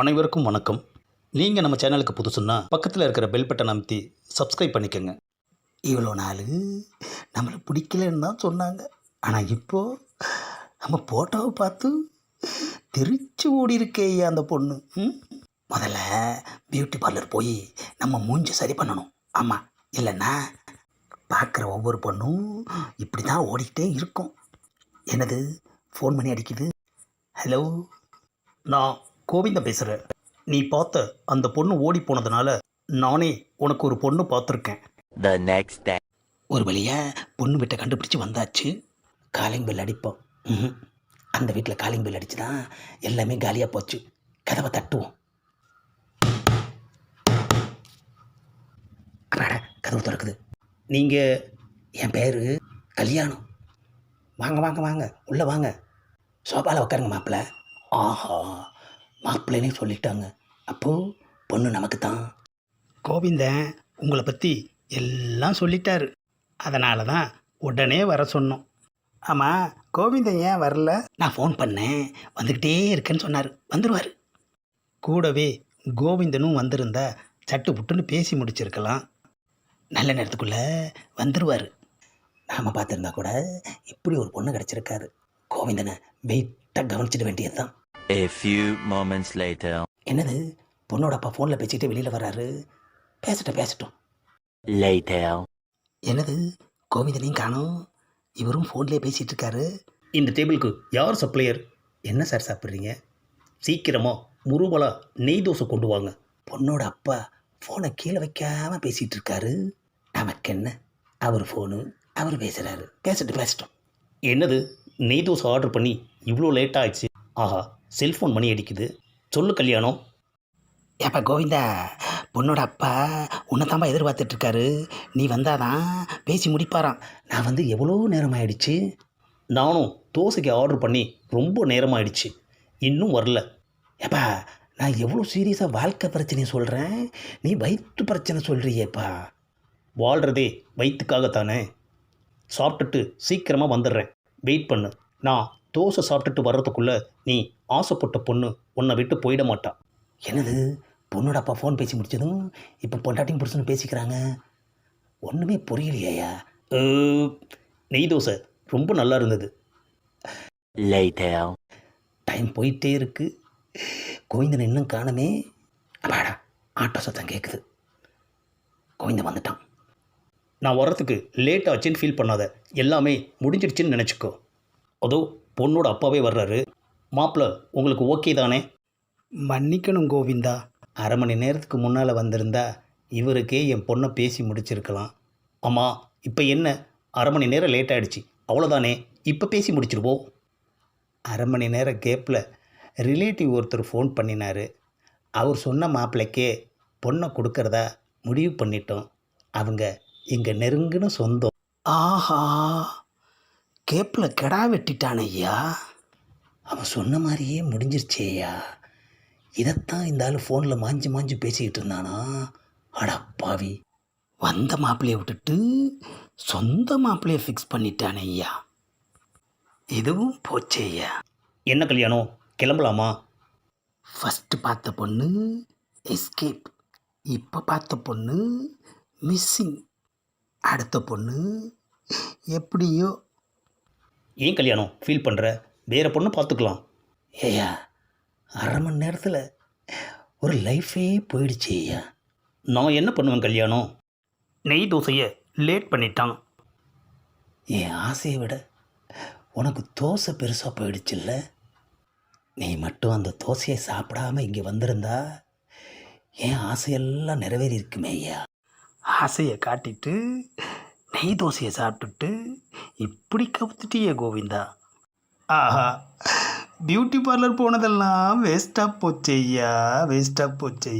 அனைவருக்கும் வணக்கம். நீங்கள் நம்ம சேனலுக்கு புதுசுன்னா பக்கத்தில் இருக்கிற பெல் பட்டன் அமைத்தி சப்ஸ்கிரைப் பண்ணிக்கோங்க. இவ்வளோ நாள் நம்மளை பிடிக்கலன்னு தான் சொன்னாங்க. ஆனால் இப்போது நம்ம ஃபோட்டோவை பார்த்து தெரிச்சு ஓடி இருக்கேயே அந்த பொண்ணு. ம்? முதல்ல பியூட்டி பார்லர் போய் நம்ம மூஞ்சி சரி பண்ணணும். ஆமாம் இல்லைன்னா பார்க்குற ஒவ்வொரு பொண்ணும் இப்படி தான் ஓடிக்கிட்டே இருக்கும். என்னது? ஃபோன் பண்ணி அடிக்குது? ஹலோ நான் கோவிந்தன் பேசுகிறேன் நீ பார்த்த அந்த பொண்ணு ஓடி போனதுனால நானே உனக்கு ஒரு பொண்ணு பார்த்துருக்கேன். Next day. ஒரு வழியாக பொண்ணு வீட்டை கண்டுபிடிச்சி வந்தாச்சு. காலிங் பெல் அடிப்போம். ம்ஹும். அந்த வீட்டில் காலிங் பெல் அடிச்சு தான் எல்லாமே காலியாக போச்சு. கதவை தட்டுவோம். அடாடா, கதவு திறக்குது. நீங்கள் என் பேர் கல்யாணம். வாங்க வாங்க வாங்க. உள்ளே வாங்க. சோபாவில் உட்காருங்க மாப்பிள்ளை. ஆஹா. மாப்பிள்ளைனே சொல்லிட்டாங்க. அப்போது பொண்ணு நமக்கு தான் கோவிந்தன் உங்களை பற்றி எல்லாம் சொல்லிட்டாரு. அதனால தான் உடனே வர சொன்னோம். ஆமாம் கோவிந்தன் ஏன் வரல? நான் ஃபோன் பண்ணேன். வந்துக்கிட்டே இருக்கேன்னு சொன்னார். வந்துடுவார் கூடவே கோவிந்தனும் வந்திருந்தா சட்டு புட்டுன்னு பேசி முடிச்சிருக்கலாம். நல்ல நேரத்துக்குள்ளே வந்துடுவார் நாம் பார்த்துருந்தா கூட இப்படி ஒரு பொண்ணு கிடச்சிருக்காரு. கோவிந்தனை வெயிட்டாக கவனிச்சிட வேண்டியது தான் A few moments later. என்னது? பொண்ணோட அப்பா ஃபோனில் பேசிக்கிட்டு வெளியில் வராரு பேசட்டும் பேசட்டும். Later. என்னது? கோவிந்தனையும் காணோம். இவரும் ஃபோன்லேயே பேசிகிட்டு இருக்காரு. இந்த டேபிளுக்கு யார் சப்ளையர்? என்ன சார் சாப்பிட்றீங்க? சீக்கிரமாக முருவலா நெய் தோசை கொண்டு வாங்க. பொண்ணோட அப்பா ஃபோனை கீழே வைக்காம பேசிகிட்டு இருக்காரு. நமக்கு என்ன? அவர் ஃபோனு அவர் பேசுகிறாரு பேசட்டும் பேசட்டும். என்னது? நெய் தோசை ஆர்டர் பண்ணி இவ்வளோ லேட் ஆயிடுச்சு. ஆஹா செல்ஃபோன் மணி அடிக்குது. சொல்லு கல்யாணம் ஏப்பா கோவிந்தா பொண்ணோட அப்பா உன்னை தான்ப்பா இருக்காரு நீ வந்தாதான் பேசி முடிப்பாராம். நான் வந்து எவ்வளோ நேரம் ஆயிடுச்சு நானும் தோசைக்கு ஆர்டர் பண்ணி ரொம்ப நேரம் ஆயிடுச்சு இன்னும் வரல. ஏப்பா நான் எவ்வளோ சீரியஸாக வாழ்க்கை பிரச்சனையை சொல்கிறேன் நீ வயிற்று பிரச்சனை சொல்கிறியேப்பா வாழ்கிறதே வயிற்றுக்காகத்தானே சாப்பிட்டுட்டு சீக்கிரமாக வந்துடுறேன். வெயிட் பண்ணு. நான் தோசை சாப்பிட்டுட்டு வர்றதுக்குள்ளே நீ ஆசைப்பட்ட பொண்ணு உன்னை விட்டு போயிட மாட்டா. என்னது? பொண்ணோட அப்பா ஃபோன் பேசி முடிச்சதும் இப்போ பொண்டாட்டியும் புருஷனும் பேசிக்கிறாங்க. ஒன்றுமே புரியலையா நெய் தோசை ரொம்ப நல்லா இருந்தது. டைம் போயிட்டே இருக்கு. கோவிந்தன் இன்னும் காணுமே. அப்பாடா ஆட்டோ சத்தம் கேட்குது கோவிந்தன் வந்துட்டான். நான் வர்றதுக்கு லேட் ஆச்சுன்னு ஃபீல் பண்ணாத. எல்லாமே முடிஞ்சிடுச்சுன்னு நினச்சிக்கோ. அதோ பொண்ணோட அப்பாவே வர்றாரு. மாப்பிள்ள உங்களுக்கு ஓகே தானே? மன்னிக்கணும் கோவிந்தா. அரை மணி நேரத்துக்கு முன்னால் வந்திருந்தா இவருக்கே என் பொண்ணை பேசி முடிச்சிருக்கலாம். ஆமாம் இப்போ என்ன? அரை மணி நேரம் லேட் ஆயிடுச்சு. அவ்வளோதானே இப்போ பேசி முடிச்சிருவோம். அரை மணி நேரம் கேப்பில் ரிலேட்டிவ் ஒருத்தர் ஃபோன் பண்ணினார். அவர் சொன்ன மாப்பிள்ளைக்கே பொண்ணை கொடுக்கறதா முடிவு பண்ணிட்டோம். அவங்க எங்கள் நெருங்கின சொந்தம். ஆஹா! கேப்பில் கெடா வெட்டிட்டான் ஐயா அவன் சொன்ன மாதிரியே முடிஞ்சிருச்சேயா இதைத்தான் இந்த ஆள் ஃபோனில் மாஞ்சி மாஞ்சி பேசிக்கிட்டு இருந்தானா? அடா பாவி. வந்த மாப்பிள்ளையை விட்டுட்டு சொந்த மாப்பிள்ளையை ஃபிக்ஸ் பண்ணிட்டானே ஐயா இதுவும் போச்சே ஐயா என்ன கல்யாணம் கிளம்பலாமா? ஃபஸ்ட்டு பார்த்த பொண்ணு எஸ்கேப் இப்போ பார்த்த பொண்ணு மிஸ்ஸிங் அடுத்த பொண்ணு எப்படியோ ஏன் கல்யாணம்? ஃபீல் பண்ணுற வேறு பொண்ணு பார்த்துக்கலாம். ஏயா அரை மணி நேரத்தில் ஒரு லைஃபே போயிடுச்சு ஐயா நான் என்ன பண்ணுவேன் கல்யாணம்? நெய் தோசையை லேட் பண்ணிட்டான். என் ஆசையை விட உனக்கு தோசை பெருசாக போயிடுச்சுல்ல? நீ மட்டும் அந்த தோசையை சாப்பிடாம இங்கே வந்திருந்தா என் ஆசையெல்லாம் நிறைவேறி இருக்குமே ஐயா. ஆசையை காட்டிட்டு நெய் தோசையை சாப்பிட்டுட்டு இப்படி கவுத்துட்டியே கோவிந்தா. ஆஹா பியூட்டி பார்லர் போனதெல்லாம் வேஸ்ட்டாக போச்சையா வேஸ்ட்டாக போச்சு